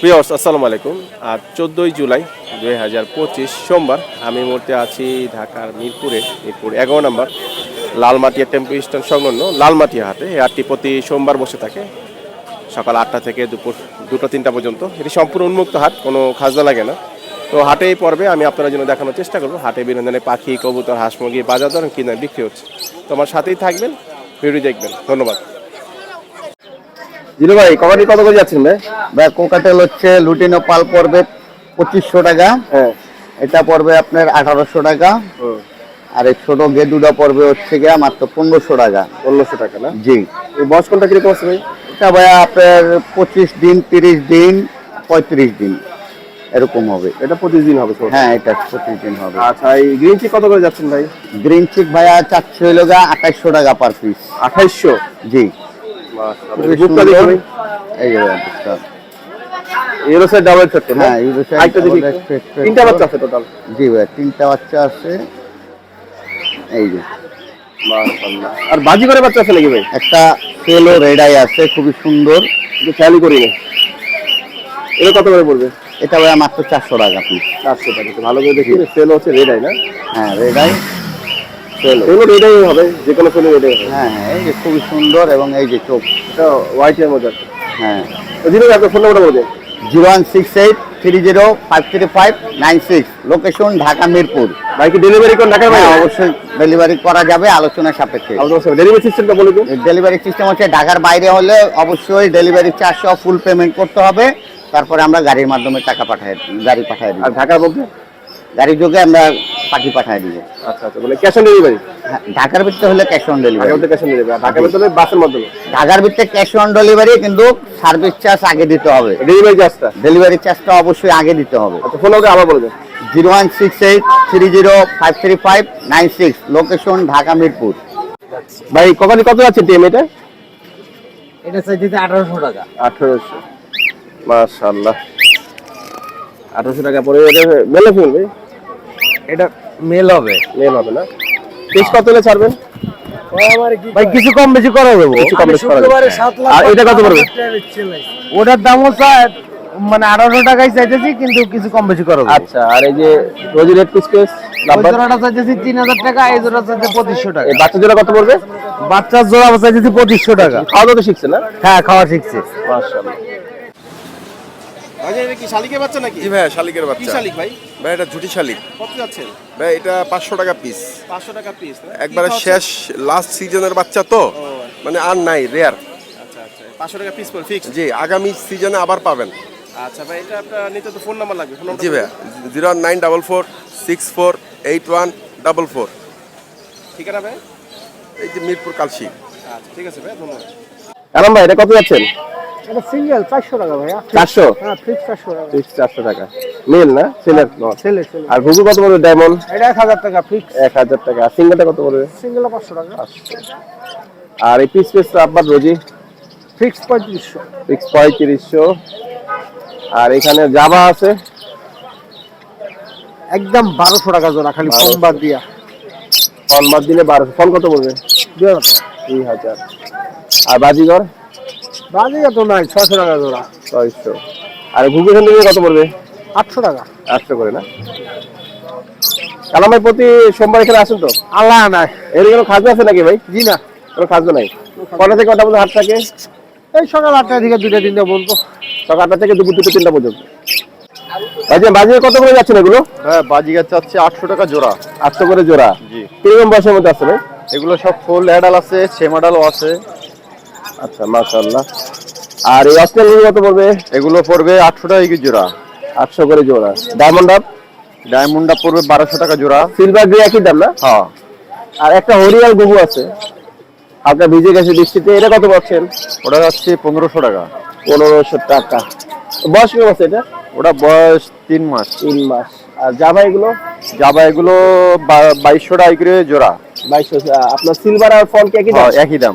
প্রিয়স আসসালামু আলাইকুম। আজ চোদ্দোই জুলাই দুই হাজার পঁচিশ সোমবার। আমি মুহূর্তে আছি ঢাকার মিরপুরে, মিরপুর এগারো নম্বর, লালমাটিয়া টেম্পো স্ট্যান্ড সংলগ্ন লালমাটিয়া হাটে। এই হাটটি প্রতি সোমবার বসে থাকে, সকাল আটটা থেকে দুপুর দুটো তিনটা পর্যন্ত। এটি সম্পূর্ণ উন্মুক্ত হাট, কোনো খাজনা লাগে না। তো হাটে এই পর্বে আমি আপনাদের জন্য দেখানোর চেষ্টা করব। হাটে বিনোদনে পাখি, কবুতর, হাঁস, মুরগি বাজার দর কিনা বিক্রি হচ্ছে। তো আমার সাথেই থাকবেন, ভিডিও দেখবেন। ধন্যবাদ। জিরো ভাই কবাডি কত করে যাচ্ছেন ভাই? কোকাটেল হচ্ছে লুটিনো পাল পড়বে পঁচিশশো টাকা। হ্যাঁ। এটা পড়বে আপনার আঠারোশো টাকা। আর এই ছোট গেদুটা পড়বে হচ্ছে গিয়া মাত্র পনেরোশো টাকা। পনেরোশো টাকা না? জি। এই বয়স কোনটা কীরকম আছে ভাই? এটা ভাইয়া আপনার পঁচিশ দিন তিরিশ দিন পঁয়ত্রিশ দিন। এরকম হবে। এটা পঁচিশ দিন হবে হ্যাঁ এটা পঁচিশ দিন হবে। আচ্ছা এই গ্রিন চিক কত করে যাচ্ছেন ভাই? গ্রিন চিক ভাইয়া চারশো হইল গা আঠাইশশো টাকা পার পিস। আঠাইশশো? জি। এই যে ভাইয়া বুকটা। এরো সাইড ডাবল সেট হ্যাঁ, এরো side আরেকটা দেখি। double একটু। set, set, তিনটা বাচ্চা আছে টোটাল জি ভাইয়া তিনটা বাচ্চা আছে। এই যে। আর বাজি করে বাচ্চা আছে নাকি ভাই? একটা সেলো রেড আই আছে খুবই সুন্দর। করি এটা কত করে পড়বে? এটা মাত্র চারশো টাকা পিস চারশো টাকা ভালো করে দেখি। সেল হচ্ছে রেড আই না? হ্যাঁ রেড আই রেড হবে যে কোনো সেল রেড হবে। হ্যাঁ হ্যাঁ এই যে খুবই সুন্দর এবং এই যে চোখ এটা হ্যাঁ। তো জিরো আপনার ফোন নাম্বারটা বলবেন। Zero one six eight three zero five three five nine six. Location Dhaka Mirpur. Delivery ভাই হ্যাঁ অবশ্যই ডেলিভারি করা যাবে আলোচনা সাপেক্ষে। ডেলিভারি সিস্টেমটা বলে দিন। ডেলিভারি সিস্টেম হচ্ছে ঢাকার বাইরে হলে অবশ্যই ডেলিভারি চার্জ ফুল পেমেন্ট করতে হবে। তারপরে আমরা গাড়ির মাধ্যমে টাকা পাঠাই গাড়ি পাঠাই আর ঢাকার মধ্যে গাড়ির যোগে আমরা পাখি পাঠিয়ে দিব। আচ্ছা আচ্ছা মানে ক্যাশ অন ডেলিভারি হ্যাঁ, ঢাকার ভিতরে হলে ক্যাশ অন ডেলিভারি মধ্যে ক্যাশ অন ডেলিভারি ঢাকার মধ্যে বাসের মাধ্যমে? ঢাকার ভিতরে ক্যাশ অন ডেলিভারি কিন্তু সার্ভিস চার্জ আগে দিতে হবে। ডেলিভারি চার্জটা ডেলিভারি চার্জটা অবশ্যই আগে দিতে হবে। আচ্ছা ফোন নাম্বারটা আবার বলে দেন। Zero one six eight three zero five three five nine six location Dhaka Mirpur. ভাই কখানি কত আছে টিএম এটা? এটা চাইতে আঠারোশো টাকা। আঠারোশো। মাশাল্লাহ আঠারোশো টাকা পরে এটা মেলে ফিল ভাই। এটা মেল হবে। মেল হবে না? পিস কত হলে ছাড়বেন? ভাই কিছু কম বেশি করে দেবো। কিছু কম বেশ করা। আর এটা কত পড়বে? ওটার দাম হচ্ছে মানে আঠারোশো টাকায় চাইতেছি কিন্তু কিছু কম বেশি করে আচ্ছা আর এই যে রোজি রেড জোড়াটা চাইতেছি তিন হাজার টাকা এই জোড়া চাইতে পঁচিশশো টাকা। বাচ্চা জোড়া কত পড়বে? বাচ্চার জোড়া চাইতেছি পঁচিশশো টাকা। খাওয়া দাওয়া তো শিখছে না? হ্যাঁ খাওয়া শিখছে। মাশাআল্লাহ। আচ্ছা এটা কি শালিকের বাচ্চা নাকি? জি ভাই শালিকের কি শালিক ভাই? ভাই এটা ঝুটি শালিক। কত যাচ্ছেন? ভাই এটা পাঁচশো টাকা পিস পাঁচশো টাকা পিস একবারে শেষ লাস্ট সিজনের বাচ্চা তো। মানে আর নাই রেয়ার আচ্ছা আচ্ছা পাঁচশো টাকা পিস পড়ে ফিক্স জি আগামী সিজনে আবার পাবেন। আচ্ছা ভাই এটা আপনার নিতে তো ফোন নাম্বার লাগবে ফোন জি ভাই zero nine double four six four eight one double four ঠিকানা ভাই? এই যে মিরপুর কালসি আচ্ছা ঠিক আছে ভাই ধন্যবাদ। আরাম ভাই এটা কত যাচ্ছেন? এটা সিঙ্গেল চারশো টাকা ভাইয়া। চারশো? হ্যাঁ ফিক্স চারশো টাকা। ফিক্স চারশো টাকা। মেল না? ছেলের নট আর ঘুঘু কত পড়বে? ডায়মন্ড? এটা এক হাজার টাকা ফিক্স এক হাজার টাকা। আর সিঙ্গেলটা কত পড়বে? সিঙ্গেল পাঁচশো টাকা। আর এই পিস পিস আব্বার রোজি ফিক্স পঁয়ত্রিশশো। ফিক্স পঁয়ত্রিশশো। আর এখানে জাবা আছে? একদম বারোশো টাকা জোড়া খালি ফোন বাদ দিয়া। ফল মাস দিলে বারোশো। ফল কত পড়বে? দুই হাজার টাকা। দুই হাজার। আর বাজিগর? বাজে তো নাই টাকা জোড়া। ছয়শো। আর ঘুঘু কত পড়বে? আটশো টাকা। আটশো করে না? কালাম ভাই প্রতি সোমবার এখানে আসেন তো? আল্লাহ নাই। এর কোনো খাজনা আছে নাকি ভাই? জি না। কোনো খাজনা নাই? কটা থেকে কটা পর্যন্ত হাট থাকে? এই সকাল আটটা থেকে দুইটা তিনটা বলব সকাল আটটা থেকে দুপুর দুটো তিনটা পর্যন্ত। বাজি বাজি কত করে যাচ্ছেন এগুলো? হ্যাঁ বাজিগার চাচ্ছে আটশো টাকা জোড়া। আটশো করে জোড়া। জি। কীরকম বয়সের মধ্যে আছে ভাই? এগুলো সব ফুল অ্যাডাল আছে সেম অ্যাডালও আছে। আচ্ছা মাশাআল্লাহ। আর এই অস্ট্রেল কত পড়বে? এগুলো পড়বে আটশো টাকা কি জোড়া। আটশো করে জোড়া। ডায়মন্ড আপ ডায়মন্ডটা পড়বে বারোশো টাকা জোড়া। সিলভার গ্রে একই দাম না? হ্যাঁ। আর একটা হরিয়াল ঘুঘু আছে। আপনার ভিজে গেছে বৃষ্টিতে এটা কত পাচ্ছেন? ওটা যাচ্ছে পনেরোশো টাকা। পনেরোশো টাকা। বয়স কেমন আছে এটা? ওটা বয়স তিন মাস। তিন মাস। আর জাভা এগুলো? জাবা এগুলো বাইশশো টাকা করে জোড়া। বাইশশো আপনার সিলভার আর ফল কি একই দাম? হ্যাঁ, একই দাম।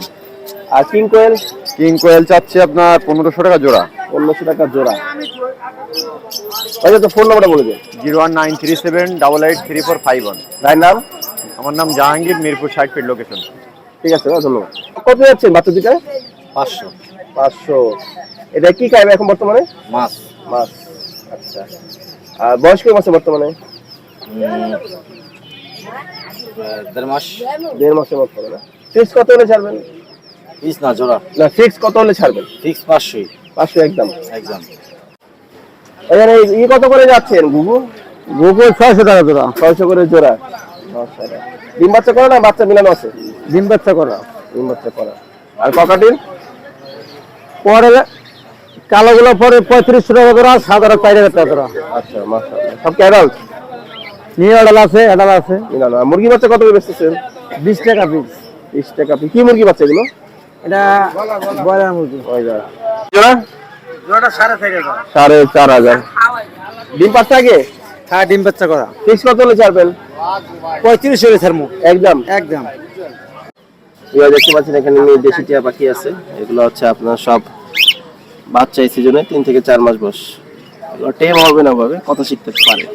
আর কিং কোয়েল? কিং কোয়েল চাচ্ছে আপনার পনেরোশো টাকা জোড়া। পনেরোশো টাকা জোড়া। আচ্ছা তো ফোন নাম্বারটা বলে দিন। Zero one nine three seven double eight three four five one. ভাই নাম? আমার নাম Jahangir Mirpur side fit location. ঠিক আছে ধন্যবাদ। কত যাচ্ছেন বাচ্চা দুটায় পাঁচশো। পাঁচশো। এটা কি খাইবে এখন বর্তমানে? মাছ। মাস আচ্ছা। আর বয়স কেমন আছে বর্তমানে? দেড় মাস। দেড় মাসের মতো হবে না। ফিক্স কত হলে ছাড়বেন? পিস না জোড়া। না ফিক্স কত হলে ছাড়বেন ফিক্স পাঁচশোই পাঁচশো একদম। একদম। এখানে ই কত করে যাচ্ছেন? ঘুঘু ছয়শো টাকা জোড়া। ছয়শো করে জোড়া। ডিম বাচ্চা করে না বাচ্চা মিলানো আছে? ডিম বাচ্চা করা। ডিম বাচ্চা করা। আর ককাটির পরে কালোগুলো পরে পঁয়ত্রিশশো টাকা জোড়া সাদারা চার হাজার টাকা জোড়া। আচ্ছা মাশাআল্লাহ। সব ক্যাডাল্ট নিয়ে অর্ডার আছে অর্ডার আছে। মিলানো। মুরগি বাচ্চা কত করে বেচতেছেন? বিশ টাকা পিস বিশ টাকা পিস। কি মুরগি বাচ্চা এগুলো? এটা ব্রয়লার মুরগি। জোড়া? সাড়ে চার হাজার। ডিম পাঁচটা আগে হ্যাঁ ডিম বাচ্চা করা। ফিক্স কত হলে ছাড়বেন? পঁয়ত্রিশ হলে ছাড়বো। একদম? একদম। এবার দেখতে পাচ্ছেন এখানে মেয়ে দেশি টিয়া পাখি আছে। এগুলো হচ্ছে আপনার সব বাচ্চা এই সিজনে তিন থেকে চার মাস বয়স। এগুলো টেম হবে না ভাবে কথা শিখতে পারে।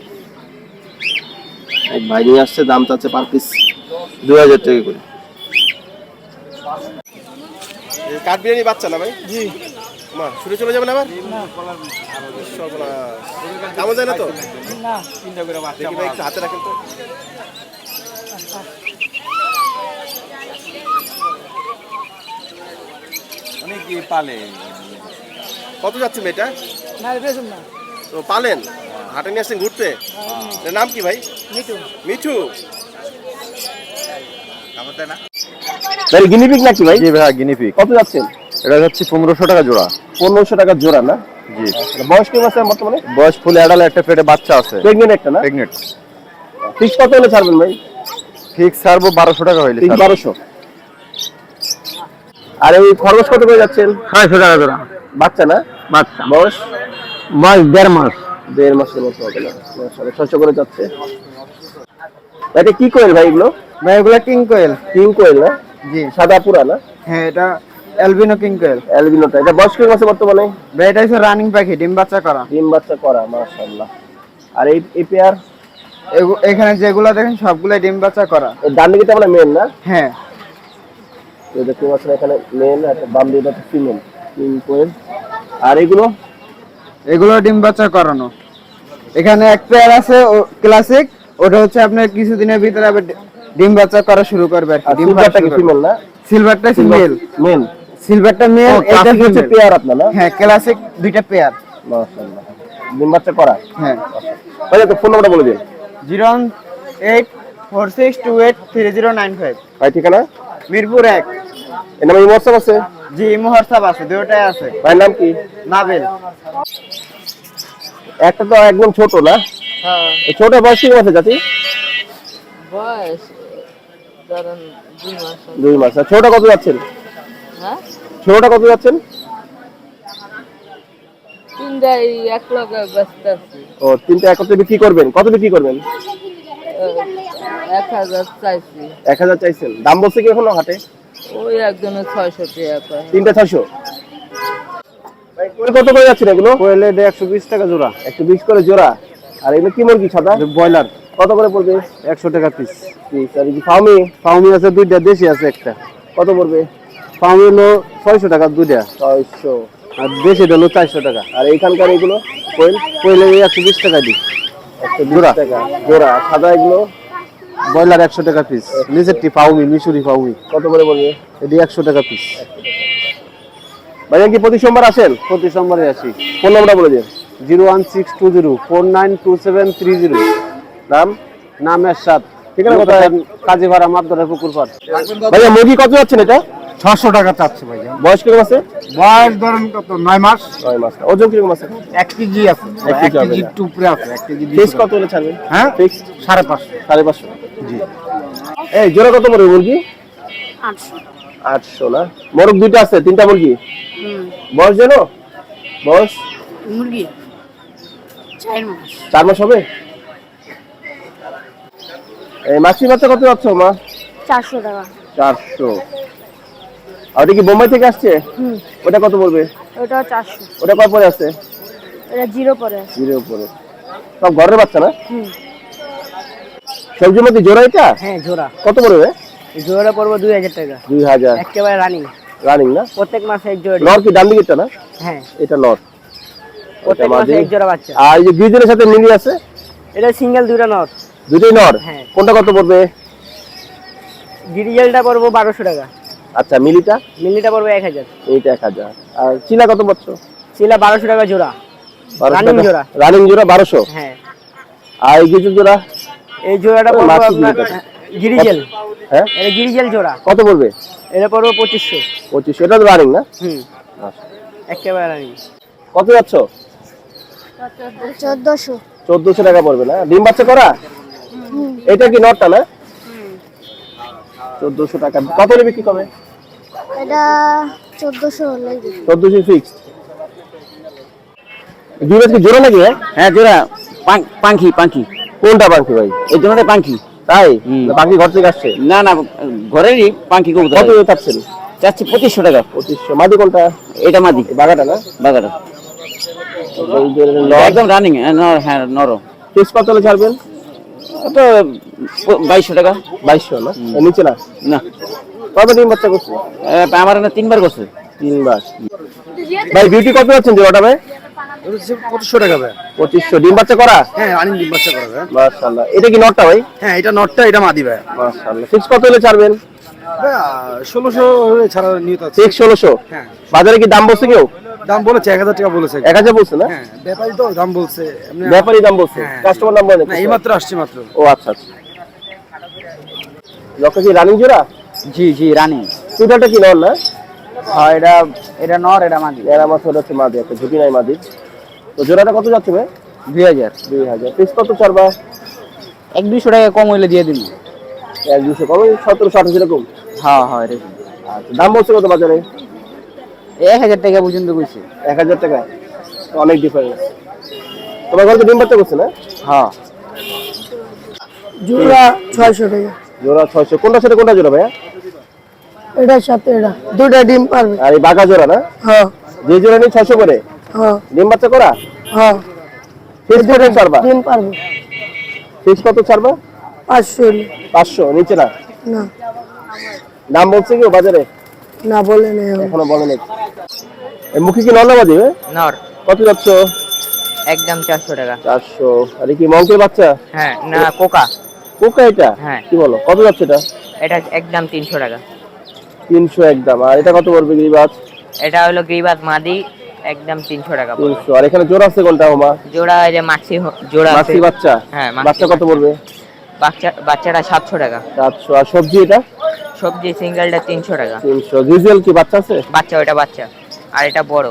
এক ভাই নিয়ে আসছে দাম চাচ্ছে পার পিস দু হাজার টাকা করে। কাঠ বিরিয়ানি বাচ্চা না ভাই? জি। মা ছুটে চলে যাবেন আবার। কামড় যায় না তো? দেখি ভাই একটু হাতে রাখেন তো। অনেক পালে? কত যাচ্ছে মেয়েটা? তো পালেন? হাটে নিয়ে আসছেন ঘুরতে? এর নাম কি ভাই? মিঠু। মিঠু। ভাই গিনিপিক নাকি ভাই? জি ভাই গিনিপিক কত যাচ্ছেন? এটা হচ্ছে পনেরোশো টাকা জোড়া। পনেরোশো টাকা জোড়া না? জি। আচ্ছা, বয়স কেমন আছে বর্তমানে? বয়স ফুল অ্যাডাল একটা পেটে বাচ্চা আছে। প্রেগনেন্ট একটা না? প্রেগনেন্ট ফিক্স কত হলে ছাড়বেন ভাই? ফিক্স ছাড়বো বারোশো টাকা হইলে বারোশো। আর ওই খরচ কত করে যাচ্ছেন ছয়শো টাকা জোড়া। বাচ্চা না? বাচ্চা। বয়স? বয়স দেড় মাস। দেড় মাসের মতো হবে না। ছয়শো করে যাচ্ছে। এটা কি কোয়েল ভাই এগুলো? ভাই এগুলো কিং কোয়েল কিং কোয়েল না? জি সাদা পুরা না? হ্যাঁ এটা অ্যালবিনো কিং কোয়েল অ্যালবিনোটা এটা বয়স কেমন আছে বর্তমানে? ভাই এটা হচ্ছে রানিং পাখি ডিম বাচ্চা করা। ডিম বাচ্চা করা মাশাআল্লাহ। আর এই এই পেয়ার? এখানে যেগুলো দেখেন সবগুলো ডিম বাচ্চা করা। ডান দিকে মানে মেন না? হ্যাঁ। এই দেখতে পাচ্ছেন এখানে মেন আর বাম দিকে ফিমেল কিং কোয়েল আর এগুলো? এগুলো ডিম বাচ্চা করানো। এখানে এক পেয়ার আছে ক্লাসিক ওটা হচ্ছে আপনার কিছুদিনের ভিতরে আবার ডিম বাচ্চা করা শুরু করবে আর ডিম সিলভারটা কি ফিমেল না? সিলভারটা মেল মেন সিলভারটা মেল এটা হচ্ছে পেয়ার আপনার না? হ্যাঁ ক্লাসিক দুইটা পেয়ার মাশাআল্লাহ। ডিম বাচ্চা করা? হ্যাঁ। ভাই তো ফোন নাম্বারটা বলে দিন। Zero eight four six two eight three zero nine five. ভাই ঠিকানা? মিরপুর এক। এর নামে হোয়াটসঅ্যাপ আছে? জি হোয়াটসঅ্যাপ আছে দুটোটাই আছে। ভাইয়ের নাম কি? নাবেল। একটা তো একদম ছোট না? হ্যাঁ। ছোট বয়স কি আছে জাতি? বয়স ধরেন দুই মাস দুই মাস। আর ছোটটা কত যাচ্ছেন? হ্যাঁ? ছোটটা কত যাচ্ছেন? তিনটাই এক লগে ব্যস্ত আছি। ও তিনটা একত্রে বিক্রি করবেন। কত বিক্রি করবেন? এক হাজার চাইছি। এক হাজার চাইছেন। দাম বলছে কি এখনও হাটে? ওই একজনের ছয়শো টাকা তিনটা ছয়শো? কত করে যাচ্ছেন এগুলো? কোয়েলে একশো বিশ টাকা জোড়া। একশো বিশ করে জোড়া। আর এগুলো কি মুরগি সাদা? ব্রয়লার। কত করে পড়বে? একশো টাকা পিস পিস আর যে ফার্মি পাউমি আছে দুইটা দেশি আছে একটা। কত পড়বে? পাউমি হলো ছয়শো টাকা দুইটা। ছয়শো। আর দেশি হলো চারশো টাকা। আর এইখানকার এগুলো? কোয়েল? কোয়েলে একশো বিশ টাকা দিই। একশো জোড়া। টাকা। জোড়া। সাদা এগুলো? ব্রয়লার একশো টাকা পিস নিচেরটি পাউমি মিশুরি পাউমি কত করে পড়বে? এটি একশো টাকা পিস ভাইয়া কি প্রতি সোমবার আসেন? প্রতি সোমবারে আসি। ফোন নাম্বারটা বলে দিন। Zero one six two zero four nine two seven three zero. নাম? নাম এরশাদ। ঠিকানা কোথায়? কাজীপাড়া মাদ্দরা পুকুর পাড় ভাইয়া মুরগি কত যাচ্ছেন এটা? ছশো টাকা চাচ্ছে ভাইয়া। বয়স কীরকম আছে? বয়স ধরেন কত নয় মাস? নয় মাস। ওজন কীরকম আছে? এক কেজি আছে। এক কেজি হবে কেজি একটু উপরে আছে এক কেজি ফিক্স কত হলে ছাড়বেন হ্যাঁ? ফিক্স সাড়ে পাঁচশো। সাড়ে পাঁচশো। জি। এই জোড়া কত পড়বে মুরগি? আটশো। আটশো না? মোরগ দুইটা আছে তিনটা মুরগি? বয়স জানো বয়স? মুরগি। চার মাস। চার মাস হবে? এই মাছি বাচ্চা কত যাচ্ছ মা? চারশো টাকা। চারশো। আর ওটা কি বোম্বাই থেকে আসছে? হুম। ওটা কত পড়বে? ওটাও চারশো। ওটা কয় পরে আছে? এটা জিরো পরে আছে। জিরো উপরে সব ঘরের বাচ্চা না? হুম। সবজির মধ্যে জোড়া এটা? হ্যাঁ জোড়া। কত পড়বে? জোড়া পড়ব দুই হাজার টাকা। দুই হাজার। একেবারে রানিং রানিং না? প্রত্যেক মাসে এক জোড়া নর কি ডান দিকেরটা না? হ্যাঁ। এটা নর ওটা মাদি এক জোড়া বাচ্চা। আর এই যে গ্রিজের সাথে মিলি আছে? এটা সিঙ্গেল দুইটা নট দুটোই নর হ্যাঁ। কোনটা কত পড়বে? ডিজেলটা পড়ব বারোশো টাকা। আচ্ছা মিলিটা? মিলিটা পড়ব এক হাজার। এইটা এক হাজার। আর চিলা কত চিলা বারোশো টাকা জোড়া। Running জোড়া। রানিং জোড়া বারোশো? হ্যাঁ। আর এই গ্রিজের জোড়া? এই জোড়াটা পড়ব আপনার গিরিজেল। হ্যাঁ? এটা গিরিজেল জোড়া। কত পড়বে? এটা পড়ব পঁচিশশো। পঁচিশশো। এটা তো রানিং না? হুম। একেবারে আমি কত যাচ্ছ? চোদ্দশো। চোদ্দশো টাকা পড়বে না? ডিম বাচ্চা করা? এটা কি নটটা না? চোদ্দশো টাকা। কত হলে বিক্রি করবে? এটা চোদ্দশো চোদ্দশো ফিক্স জোড়া নাকি হ্যাঁ হ্যাঁ জোড়া। পাঙ্খি পাঙ্খি কোনটা পাখি ভাই? এই জন্য পাঙ্খি তাই? পাখি ঘর থেকে আসছে? না না ঘরেরই পাঙ্খি কত দিয়ে চাচ্ছেন? চাচ্ছি পঁচিশশো টাকা। পঁচিশশো। মাদি কোনটা? এটা মাদি। বাগাটা না? বাগাটা। নর একদম রানিং হ্যাঁ নরম। পিস কত ছাড়বেন? বাইশশো টাকা। বাইশশো না? নিচে না? না। কবে ডিম বাচ্চা করছে? আমার না তিনবার করছে। তিনবার। ভাই বিউটি কত ভাই? পঁচিশশো টাকা ভাই। পঁচিশশো। ডিম বাচ্চা করা? হ্যাঁ রানিং ডিম বাচ্চা করা ভাই। মাশাআল্লাহ। এটা কি নটটা ভাই? হ্যাঁ এটা নটটা এটা মাদি ভাই। মাশাআল্লাহ। ফিক্স কত হলে ছাড়বেন? ষোলোশো ছাড়া নিয়ত আছে। ফিক্স ষোলোশো? হ্যাঁ। বাজারে কি দাম বলছে কেউ? দাম বলেছে এক হাজার টাকা বলেছে। এক হাজার বলছে না? হ্যাঁ ব্যাপারী তো দাম বলছে। এমনি ব্যাপারী দাম বলছে। কাস্টমার দাম বলে না এই মাত্র আসছে মাত্র ও আচ্ছা আচ্ছা। কি রানিং জোড়া? জি জি রানিং দুটাটা কি নর না? হ্যাঁ এটা এটা নর এটা মাদি। এর ছোট হচ্ছে মাদি একটা ঝুঁকি নাই মাদি। তো জোড়াটা কত যাচ্ছে ভাই? দুই হাজার। দুই হাজার। পিস কত ছাড়বা? এক দুইশো টাকা কম হইলে দিয়ে দিন। এক দুশো কম সতেরোশো আঠাশ এরকম? হ্যাঁ হ্যাঁ এরকম। আচ্ছা দাম বলছে কত বাজারে? এক হাজার টাকা পর্যন্ত কইছে। এক হাজার টাকা? অনেক ডিফারেন্স তোমার ঘরে তো ডিম বাচ্চা করছে না? হ্যাঁ। জোড়া ছয়শো টাকা। জোড়া ছয়শো। কোনটা সাথে কোনটা জোড়া ভাইয়া? এটার সাথে এটা। দুটা ডিম পারবে। আর এই বাঘা জোড়া না? হ্যাঁ। যে জোড়া নিয়ে ছয়শো করে? হ্যাঁ। ডিম বাচ্চা করা? হ্যাঁ। ফিস কত ছাড়বা? ডিম পারবে। ফিস কত ছাড়বা? পাঁচশো পাঁচশো নিচে না? না। দাম বলছে কি বাজারে? না বলে নেই এখন। বলে নেই। মুখে কি নন্না বাজি নর। কত যাচ্ছ? একদম চারশো টাকা। চারশো। আরে কি মঙ্কের বাচ্চা? হ্যাঁ না কোকা। পোকা এটা? হ্যাঁ। কি বলো কত যাচ্ছে এটা? এটা একদম তিনশো টাকা। তিনশো একদম আর এটা কত পড়বে গিরিবাজ? এটা হলো গ্রিবাজ মাদি একদম তিনশো টাকা। তিনশো। আর এখানে জোড়া আছে কোনটা হোমা জোড়া এই যে মাছি জোড়া মাছি বাচ্চা? হ্যাঁ, বাচ্চা কত পড়বে? বাচ্চা বাচ্চাটা সাতশো টাকা। সাতশো। আর সবজি এটা? সবজি সিঙ্গেলটা তিনশো টাকা। তিনশো। ভিজুয়াল কি বাচ্চা আছে? বাচ্চা ওটা বাচ্চা। আর এটা বড়।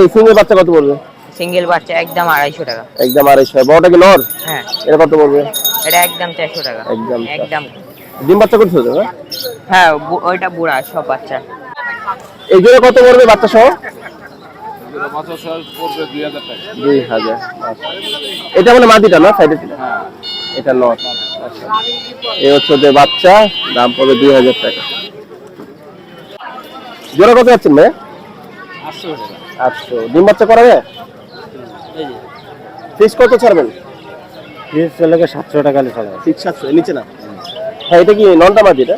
এই সিঙ্গেল বাচ্চা কত পড়বে? সিঙ্গেল বাচ্চা একদম আড়াইশো টাকা। একদম আড়াইশো। বড়টা কি নর? হ্যাঁ। এটা কত পড়বে? এটা একদম চারশো টাকা। একদম। একদম। ডিম বাচ্চা করছ তো হ্যাঁ? হ্যাঁ ওইটা বুড়া সব বাচ্চা। এই জোড়া কত পড়বে বাচ্চা সহ? দুই হাজার আচ্ছা। এটা মানে মাদিটা না সাইডে এটা নট এই হচ্ছে ওদের বাচ্চা দাম পড়বে দুই হাজার টাকা। জোড়া কত যাচ্ছেন ভাই আটশো ডিম বাচ্চা করাবে ফিস কত ছাড়বেন? চলে সাতশো টাকা ছাড়া ফিক্স সাতশো নিচে না? হ্যাঁ এটা কি ননটা মাদি এটা?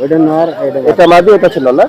ওইটা নর এটা এটা মাদি এটা ছিল না?